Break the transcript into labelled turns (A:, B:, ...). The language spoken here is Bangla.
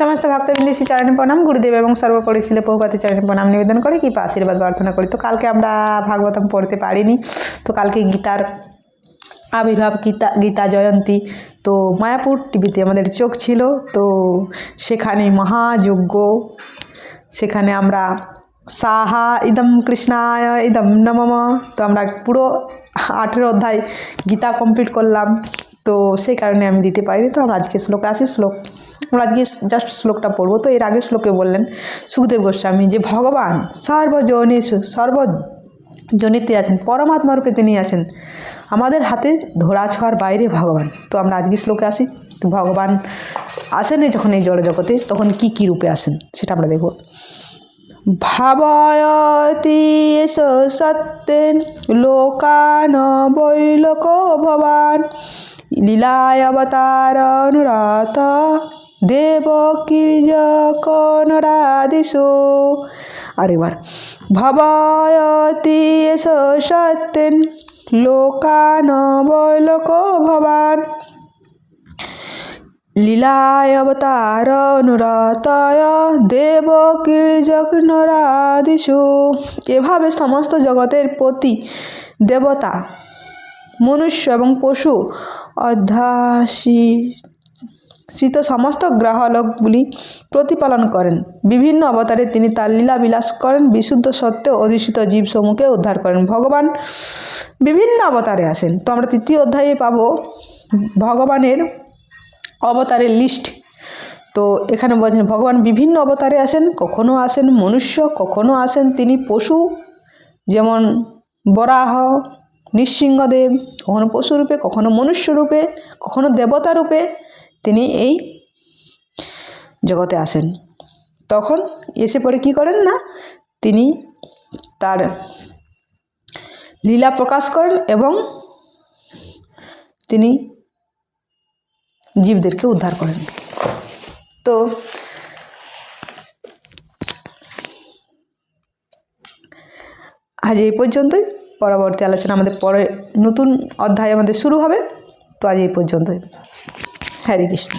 A: সমস্ত ভক্তবৃন্দি শ্রী চরণে প্রণাম, গুরুদেব এবং সর্বোপরি শিলে পৌপাতে চরণে প্রণাম নিবেদন করে, কৃপা আশীর্বাদ প্রার্থনা করি। তো কালকে আমরা ভাগবতম পড়তে পারিনি, তো কালকে গীতার আবির্ভাব, গীতা গীতা জয়ন্তী, তো মায়াপুর টিভিতে আমাদের চোখ ছিল, তো সেখানে মহাযজ্ঞ, সেখানে আমরা সাহা ইদম কৃষ্ণায় ইদম নমম তো আমরা পুরো আঠেরো অধ্যায় গীতা কমপ্লিট করলাম, তো সেই কারণে আমি দিতে পারিনি, তো আমরা আজকে শ্লোক আসি, শ্লোক আমরা আজকে জাস্ট শ্লোকটা পড়ব। তো এর আগে শ্লোকে বললেন, সুখদেব গোস্বামী যে ভগবান সর্বজনীষু সর্ব জনিতে আছেন, পরমাত্মা রূপে তিনি আছেন, আমাদের হাতে ধরা ছোঁয়ার বাইরে ভগবান। তো আমরা আজকে শ্লোকে আসি। তো ভগবান আসেন যখন এই জড় জগতে তখন কি কি রূপে আসেন সেটা আমরা দেখব। ভাবয়তি সত্যেন লোকান বৈলোক ভবান, লীলায় অবতার অনুরাত। দেব কীর্যকনরাদিষু আরেকবার, ভবয়তি এস সত্যেন লোকান বৈলোক ভবান। লীলায় অবতার অনুরতয়, দেব কীর্যকনরাদিষু এভাবে সমস্ত জগতের প্রতি দেবতা, মনুষ্য এবং পশু অধ্যাসী শীত সমস্ত গ্রহলোকগুলি প্রতিপালন করেন। বিভিন্ন অবতারে তিনি তার লীলা বিলাস করেন, বিশুদ্ধ সত্ত্বে অধিষ্ঠিত জীবসমূহকে উদ্ধার করেন। ভগবান বিভিন্ন অবতারে আসেন। তো আমরা তৃতীয় অধ্যায়ে পাব ভগবানের অবতারের লিস্ট তো এখানে বলছেন, ভগবান বিভিন্ন অবতারে আসেন, কখনো আসেন মনুষ্য, কখনো আসেন তিনি পশু, যেমন বরাহ, নৃসিংহদেব, কখনো পশুরূপে, কখনো মনুষ্য রূপে কখনো দেবতা রূপে তিনি এই জগতে আসেন। তখন এসে পরে কি করেন না, তিনি তার লীলা প্রকাশ করেন এবং তিনি জীবদেরকে উদ্ধার করেন। তো আজ এই পর্যন্তই। পরবর্তী আলোচনা আমাদের পরে নতুন অধ্যায় আমাদের শুরু হবে। তো আজ এই পর্যন্তই। হরে কৃষ্ণ।